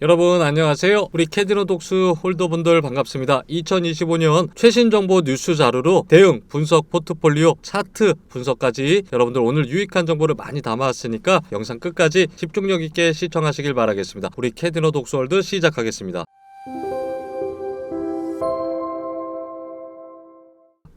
여러분 안녕하세요. 우리 캐디노 독스 홀더분들 반갑습니다. 2025년 최신 정보 뉴스 자료로 대응, 분석, 포트폴리오, 차트 분석까지 여러분들 오늘 유익한 정보를 많이 담아왔으니까 영상 끝까지 집중력 있게 시청하시길 바라겠습니다. 우리 캐디노 독스 홀드 시작하겠습니다.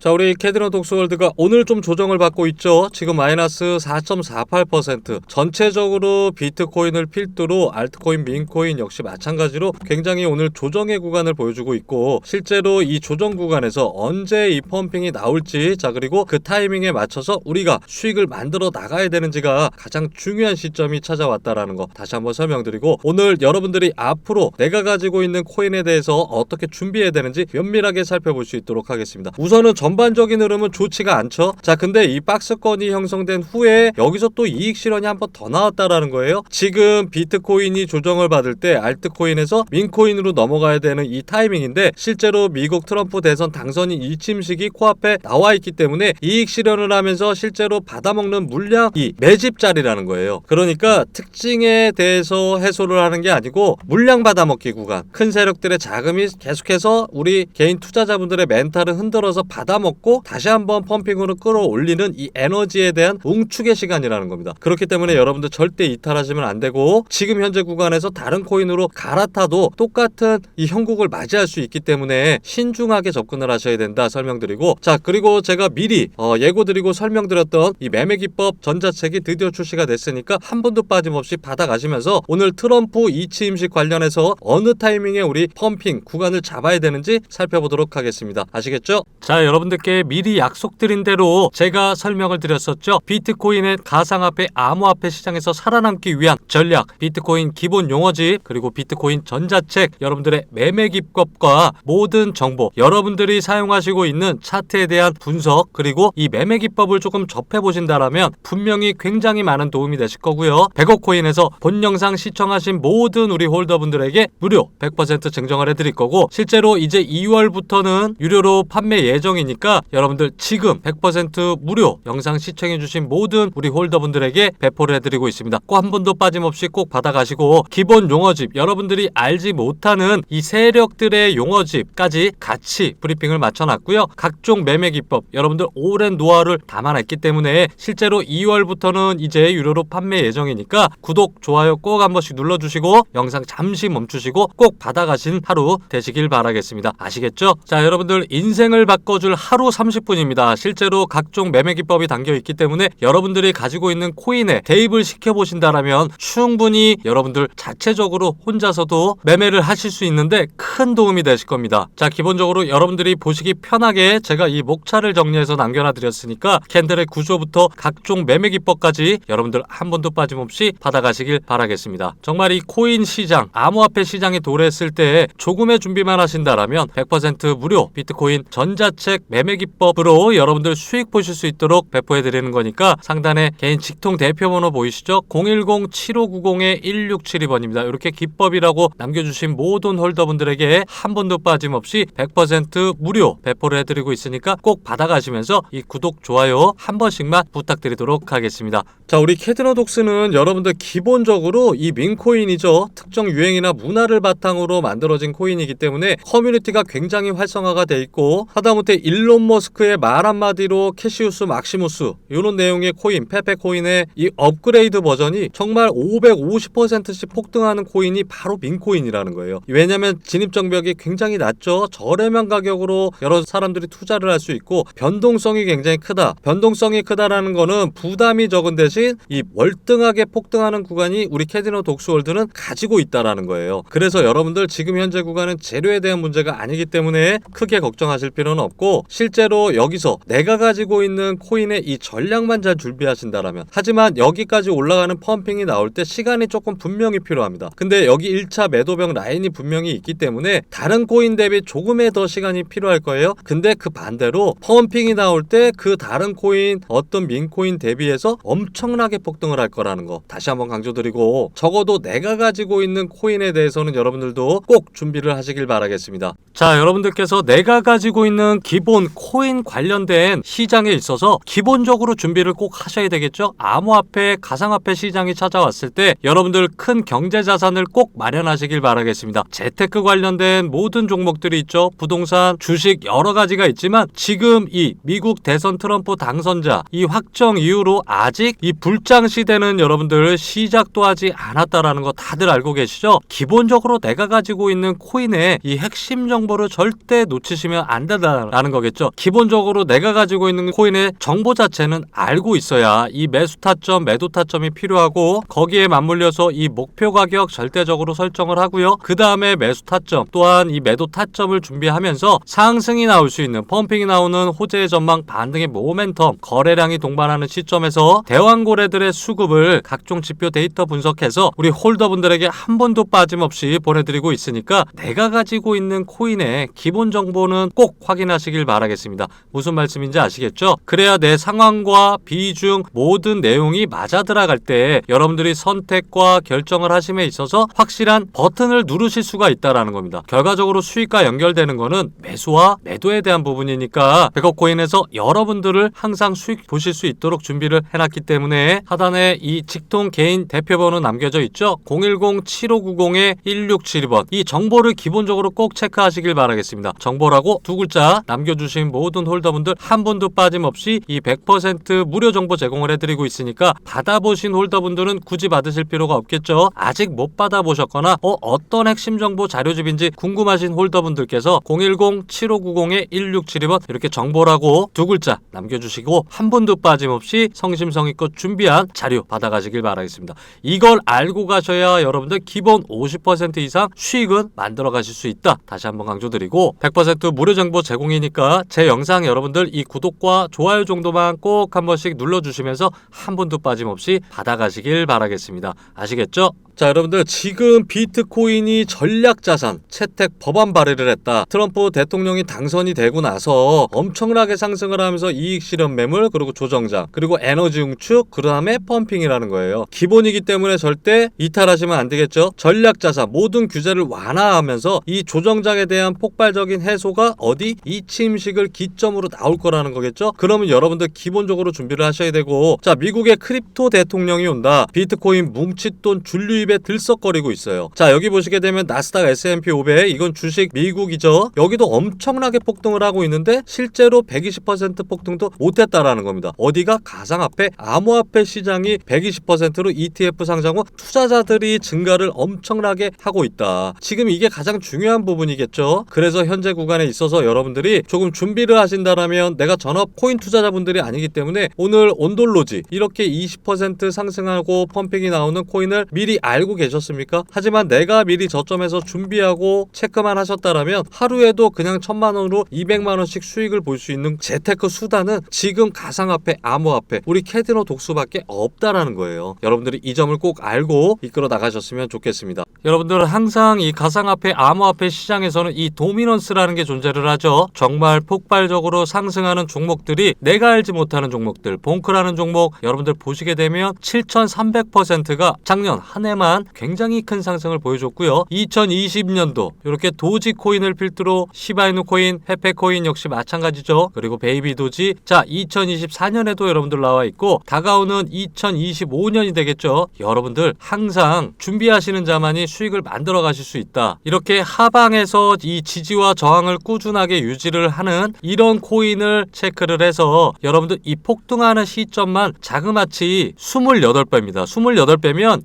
자, 우리 캐디너 독스월드가 오늘 좀 조정을 받고 있죠. 지금 마이너스 4.48%. 전체적으로 비트코인을 필두로 알트코인, 민코인 역시 마찬가지로 굉장히 오늘 조정의 구간을 보여주고 있고 실제로 이 조정 구간에서 언제 이 펌핑이 나올지 자 그리고 그 타이밍에 맞춰서 우리가 수익을 만들어 나가야 되는지가 가장 중요한 시점이 찾아왔다라는 거 다시 한번 설명드리고 오늘 여러분들이 앞으로 내가 가지고 있는 코인에 대해서 어떻게 준비해야 되는지 면밀하게 살펴볼 수 있도록 하겠습니다. 우선은 전반적인 흐름은 좋지가 않죠. 자, 근데 이 박스권이 형성된 후에 여기서 또 이익 실현이 한 번 더 나왔다라는 거예요. 지금 비트코인이 조정을 받을 때 알트코인에서 민코인으로 넘어가야 되는 이 타이밍인데 실제로 미국 트럼프 대선 당선인 일침식이 코앞에 나와 있기 때문에 이익 실현을 하면서 실제로 받아먹는 물량이 매집자리라는 거예요. 그러니까 특징에 대해서 해소를 하는 게 아니고 물량 받아먹기 구간. 큰 세력들의 자금이 계속해서 우리 개인 투자자분들의 멘탈을 흔들어서 받아 먹고 다시 한번 펌핑으로 끌어올리는 이 에너지에 대한 웅축의 시간이라는 겁니다. 그렇기 때문에 여러분들 절대 이탈하시면 안 되고 지금 현재 구간에서 다른 코인으로 갈아타도 똑같은 이 형국을 맞이할 수 있기 때문에 신중하게 접근을 하셔야 된다 설명드리고 자 그리고 제가 미리 어, 예고드리고 설명드렸던 이 매매 기법 전자책이 드디어 출시가 됐으니까 한 번도 빠짐없이 받아가시면서 오늘 트럼프 이치 임식 관련해서 어느 타이밍에 우리 펌핑 구간을 잡아야 되는지 살펴보도록 하겠습니다. 아시겠죠? 자 여러분들 께 미리 약속드린 대로 제가 설명을 드렸었죠. 비트코인의 가상화폐 암호화폐 시장에서 살아남기 위한 전략, 비트코인 기본 용어집 그리고 비트코인 전자책 여러분들의 매매 기법과 모든 정보 여러분들이 사용하시고 있는 차트에 대한 분석 그리고 이 매매 기법을 조금 접해 보신다라면 분명히 굉장히 많은 도움이 되실 거고요. 100억 코인에서 본 영상 시청하신 모든 우리 홀더분들에게 무료 100% 증정을 해드릴 거고 실제로 이제 2월부터는 유료로 판매 예정이니까 여러분들 지금 100% 무료 영상 시청해주신 모든 우리 홀더분들에게 배포를 해드리고 있습니다. 꼭 한 번도 빠짐없이 꼭 받아가시고 기본 용어집 여러분들이 알지 못하는 이 세력들의 용어집까지 같이 브리핑을 맞춰놨고요. 각종 매매 기법 여러분들 오랜 노하우를 담아냈기 때문에 실제로 2월부터는 이제 유료로 판매 예정이니까 구독 좋아요 꼭 한 번씩 눌러주시고 영상 잠시 멈추시고 꼭 받아가신 하루 되시길 바라겠습니다. 아시겠죠? 자 여러분들 인생을 바꿔줄 하루 30분입니다. 실제로 각종 매매 기법이 담겨 있기 때문에 여러분들이 가지고 있는 코인에 대입을 시켜 보신다라면 충분히 여러분들 자체적으로 혼자서도 매매를 하실 수 있는데 큰 도움이 되실 겁니다. 자 기본적으로 여러분들이 보시기 편하게 제가 이 목차를 정리해서 남겨놔 드렸으니까 캔들의 구조부터 각종 매매 기법까지 여러분들 한 번도 빠짐없이 받아가시길 바라겠습니다. 정말 이 코인 시장, 암호화폐 시장에 도래했을 때 조금의 준비만 하신다라면 100% 무료 비트코인 전자책 매매 기법으로 여러분들 수익 보실 수 있도록 배포해 드리는 거니까 상단에 개인 직통 대표번호 보이시죠? 010-7590-1672번입니다. 이렇게 기법이라고 남겨주신 모든 홀더분들에게 한 번도 빠짐없이 100% 무료 배포를 해드리고 있으니까 꼭 받아가시면서 이 구독, 좋아요 한 번씩만 부탁드리도록 하겠습니다. 자, 우리 캐드너 독스는 여러분들 기본적으로 이 민코인이죠. 특정 유행이나 문화를 바탕으로 만들어진 코인이기 때문에 커뮤니티가 굉장히 활성화가 돼 있고 하다못해 일론 머스크의 말 한마디로 캐시우스 막시무스 이런 내용의 코인 페페 코인의 이 업그레이드 버전이 정말 550%씩 폭등하는 코인이 바로 민코인이라는 거예요. 왜냐하면 진입 정벽이 굉장히 낮죠. 저렴한 가격으로 여러 사람들이 투자를 할 수 있고 변동성이 굉장히 크다. 변동성이 크다라는 거는 부담이 적은 대신 이 월등하게 폭등하는 구간이 우리 캐디노 독스월드는 가지고 있다라는 거예요. 그래서 여러분들 지금 현재 구간은 재료에 대한 문제가 아니기 때문에 크게 걱정하실 필요는 없고 실제로 여기서 내가 가지고 있는 코인의 이 전략만 잘 준비하신다라면 하지만 여기까지 올라가는 펌핑이 나올 때 시간이 조금 분명히 필요합니다. 근데 여기 1차 매도병 라인이 분명히 있기 때문에 다른 코인 대비 조금의 더 시간이 필요할 거예요. 근데 그 반대로 펌핑이 나올 때 그 다른 코인 어떤 민코인 대비해서 엄청나게 폭등을 할 거라는 거 다시 한번 강조드리고 적어도 내가 가지고 있는 코인에 대해서는 여러분들도 꼭 준비를 하시길 바라겠습니다. 자, 여러분들께서 내가 가지고 있는 기본 이런 코인 관련된 시장에 있어서 기본적으로 준비를 꼭 하셔야 되겠죠. 암호화폐, 가상화폐 시장이 찾아왔을 때 여러분들 큰 경제 자산을 꼭 마련하시길 바라겠습니다. 재테크 관련된 모든 종목들이 있죠. 부동산, 주식 여러 가지가 있지만 지금 이 미국 대선 트럼프 당선자 이 확정 이후로 아직 이 불장 시대는 여러분들 시작도 하지 않았다라는 거 다들 알고 계시죠? 기본적으로 내가 가지고 있는 코인의 이 핵심 정보를 절대 놓치시면 안 된다라는 거겠죠. 기본적으로 내가 가지고 있는 코인의 정보 자체는 알고 있어야 이 매수 타점, 매도 타점이 필요하고 거기에 맞물려서 이 목표 가격 절대적으로 설정을 하고요. 그 다음에 매수 타점 또한 이 매도 타점을 준비하면서 상승이 나올 수 있는 펌핑이 나오는 호재의 전망 반등의 모멘텀 거래량이 동반하는 시점에서 대왕고래들의 수급을 각종 지표 데이터 분석해서 우리 홀더분들에게 한 번도 빠짐없이 보내드리고 있으니까 내가 가지고 있는 코인의 기본 정보는 꼭 확인하시길 바 라겠습니다. 무슨 말씀인지 아시겠죠? 그래야 내 상황과 비중 모든 내용이 맞아 들어갈 때 여러분들이 선택과 결정을 하심에 있어서 확실한 버튼을 누르실 수가 있다라는 겁니다. 결과적으로 수익과 연결되는 거는 매수와 매도에 대한 부분이니까 백업 코인에서 여러분들을 항상 수익 보실 수 있도록 준비를 해놨기 때문에 하단에 이 직통 개인 대표번호 남겨져 있죠. 010-7590-1672번 이 정보를 기본적으로 꼭 체크하시길 바라겠습니다. 정보라고 두 글자 남겨주 신 모든 홀더분들 한 분도 빠짐없이 이 100% 무료 정보 제공을 해드리고 있으니까 받아보신 홀더분들은 굳이 받으실 필요가 없겠죠. 아직 못 받아보셨거나 어, 어떤 핵심 정보 자료집인지 궁금하신 홀더분들께서 010-7590-1672번 이렇게 정보라고 두 글자 남겨주시고 한 분도 빠짐없이 성심성의껏 준비한 자료 받아가시길 바라겠습니다. 이걸 알고 가셔야 여러분들 기본 50% 이상 수익은 만들어 가실 수 있다. 다시 한번 강조드리고 100% 무료 정보 제공이니까 제 영상 여러분들 이 구독과 좋아요 정도만 꼭 한 번씩 눌러주시면서 한 분도 빠짐없이 받아가시길 바라겠습니다. 아시겠죠? 자 여러분들 지금 비트코인이 전략 자산 채택 법안 발의를 했다. 트럼프 대통령이 당선이 되고 나서 엄청나게 상승을 하면서 이익 실현 매물 그리고 조정장 그리고 에너지 융축 그 다음에 펌핑이라는 거예요. 기본이기 때문에 절대 이탈하시면 안 되겠죠. 전략 자산 모든 규제를 완화하면서 이 조정장에 대한 폭발적인 해소가 어디 이 침식을 기점으로 나올 거라는 거겠죠. 그러면 여러분들 기본적으로 준비를 하셔야 되고 자 미국의 크립토 대통령이 온다. 비트코인 뭉칫돈 준류 입에 들썩거리고 있어요. 자 여기 보시게 되면 나스닥 S&P 500 이건 주식 미국이죠. 여기도 엄청나게 폭등을 하고 있는데 실제로 120% 폭등도 못했다라는 겁니다. 어디가 가상화폐, 암호화폐 시장이 120%로 ETF 상장 후 투자자들이 증가를 엄청나게 하고 있다. 지금 이게 가장 중요한 부분이겠죠. 그래서 현재 구간에 있어서 여러분들이 조금 준비를 하신다라면 내가 전업 코인 투자자분들이 아니기 때문에 오늘 온돌로지 이렇게 20% 상승하고 펌핑이 나오는 코인을 미리 알고 계셨습니까? 하지만 내가 미리 저점에서 준비하고 체크만 하셨다라면 하루에도 그냥 천만 원으로 200만 원씩 수익을 볼 수 있는 재테크 수단은 지금 가상화폐, 암호화폐, 우리 캐드너 독수밖에 없다라는 거예요. 여러분들이 이 점을 꼭 알고 이끌어 나가셨으면 좋겠습니다. 여러분들은 항상 이 가상화폐, 암호화폐 시장에서는 이 도미넌스라는 게 존재를 하죠. 정말 폭발적으로 상승하는 종목들이 내가 알지 못하는 종목들, 봉크라는 종목 여러분들 보시게 되면 7,300%가 작년 한 해만 굉장히 큰 상승을 보여줬고요. 2020년도 이렇게 도지 코인을 필두로 시바이누 코인, 페페 코인 역시 마찬가지죠. 그리고 베이비 도지. 자, 2024년에도 여러분들 나와 있고 다가오는 2025년이 되겠죠. 여러분들 항상 준비하시는 자만이 수익을 만들어 가실 수 있다. 이렇게 하방에서 이 지지와 저항을 꾸준하게 유지를 하는 이런 코인을 체크를 해서 여러분들 이 폭등하는 시점만 자그마치 28배입니다. 28배면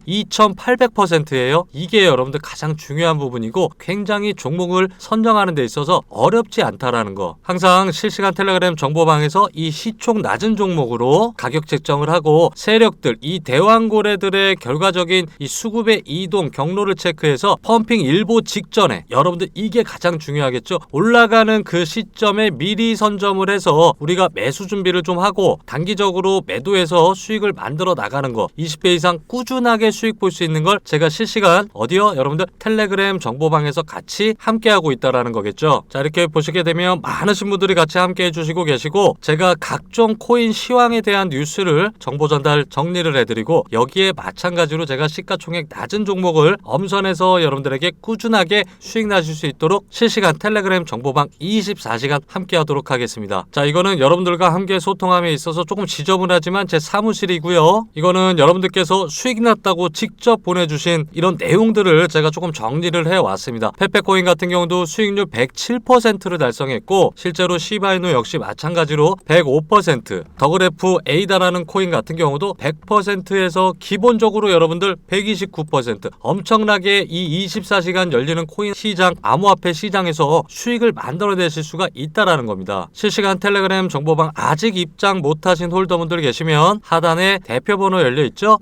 2800%예요. 이게 여러분들 가장 중요한 부분이고 굉장히 종목을 선정하는 데 있어서 어렵지 않다라는 거. 항상 실시간 텔레그램 정보방에서 이 시총 낮은 종목으로 가격 책정을 하고 세력들 이 대왕 고래들의 결과적인 이 수급의 이동 경로를 체크해서 펌핑 일보 직전에 여러분들 이게 가장 중요하겠죠. 올라가는 그 시점에 미리 선점을 해서 우리가 매수 준비를 좀 하고 단기적으로 매도해서 수익을 만들어 나가는 거 20배 이상 꾸준하게 수익 볼 수 있는 있는 걸 제가 실시간 어디요? 여러분들 텔레그램 정보방에서 같이 함께하고 있다라는 거겠죠. 자 이렇게 보시게 되면 많으신 분들이 같이 함께해 주시고 계시고 제가 각종 코인 시황에 대한 뉴스를 정보 전달 정리를 해드리고 여기에 마찬가지로 제가 시가총액 낮은 종목을 엄선해서 여러분들에게 꾸준하게 수익 나실 수 있도록 실시간 텔레그램 정보방 24시간 함께하도록 하겠습니다. 자 이거는 여러분들과 함께 소통함에 있어서 조금 지저분하지만 제 사무실이고요. 이거는 여러분들께서 수익 났다고 직접 보내주신 이런 내용들을 제가 조금 정리를 해왔습니다. 페페코인 같은 경우도 수익률 107%를 달성했고 실제로 시바이노 역시 마찬가지로 105% 더그래프 에이다라는 코인 같은 경우도 100%에서 기본적으로 여러분들 129% 엄청나게 이 24시간 열리는 코인 시장 암호화폐 시장에서 수익을 만들어내실 수가 있다라는 겁니다. 실시간 텔레그램 정보방 아직 입장 못하신 홀더분들 계시면 하단에 대표번호 열려 있죠.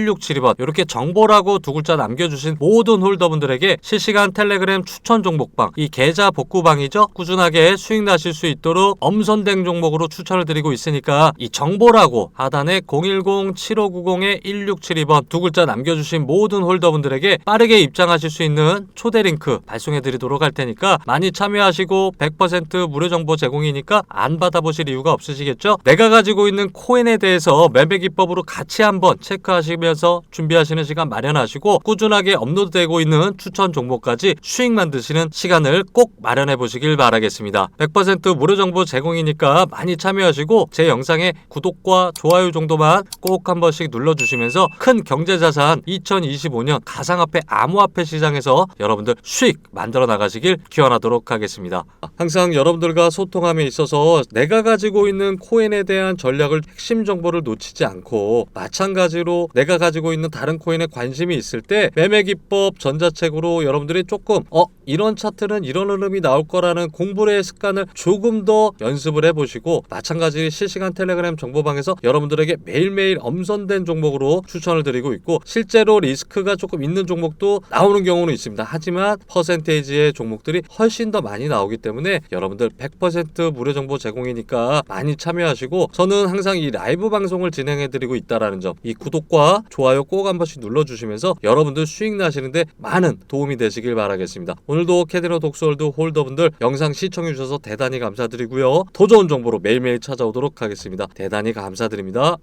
010-7590-1672번 이렇게 정보라고 두 글자 남겨주신 모든 홀더분들에게 실시간 텔레그램 추천 종목방 이 계좌 복구방이죠. 꾸준하게 수익 나실 수 있도록 엄선된 종목으로 추천을 드리고 있으니까 이 정보라고 하단에 010-7590-1672번 두 글자 남겨주신 모든 홀더분들에게 빠르게 입장하실 수 있는 초대 링크 발송해 드리도록 할 테니까 많이 참여하시고 100% 무료 정보 제공이니까 안 받아보실 이유가 없으시겠죠? 내가 가지고 있는 코인에 대해서 매매 기법으로 같이 한번 체크하시면 서 준비하시는 시간 마련하시고 꾸준하게 업로드되고 있는 추천 종목까지 수익 만드시는 시간을 꼭 마련해 보시길 바라겠습니다. 100% 무료 정보 제공이니까 많이 참여하시고 제 영상에 구독과 좋아요 정도만 꼭 한 번씩 눌러주시면서 큰 경제자산 2025년 가상화폐 암호화폐 시장에서 여러분들 수익 만들어 나가시길 기원하도록 하겠습니다. 항상 여러분들과 소통함에 있어서 내가 가지고 있는 코인에 대한 전략을 핵심 정보를 놓치지 않고 마찬가지로 내가 가지고 있는 다른 코인에 관심이 있을 때 매매 기법 전자책으로 여러분들이 조금 어 이런 차트는 이런 흐름이 나올 거라는 공부의 습관을 조금 더 연습을 해보시고 마찬가지 실시간 텔레그램 정보방에서 여러분들에게 매일매일 엄선된 종목으로 추천을 드리고 있고 실제로 리스크가 조금 있는 종목도 나오는 경우는 있습니다. 하지만 퍼센테이지의 종목들이 훨씬 더 많이 나오기 때문에 여러분들 100% 무료 정보 제공이니까 많이 참여하시고 저는 항상 이 라이브 방송을 진행해 드리고 있다라는 점 이 구독과 좋아요 꼭 한 번씩 눌러 주시면서 여러분들 수익 나시는데 많은 도움이 되시길 바라겠습니다. 오늘도 캐디너 독서월드 홀더분들 영상 시청해 주셔서 대단히 감사드리고요. 더 좋은 정보로 매일매일 찾아오도록 하겠습니다. 대단히 감사드립니다.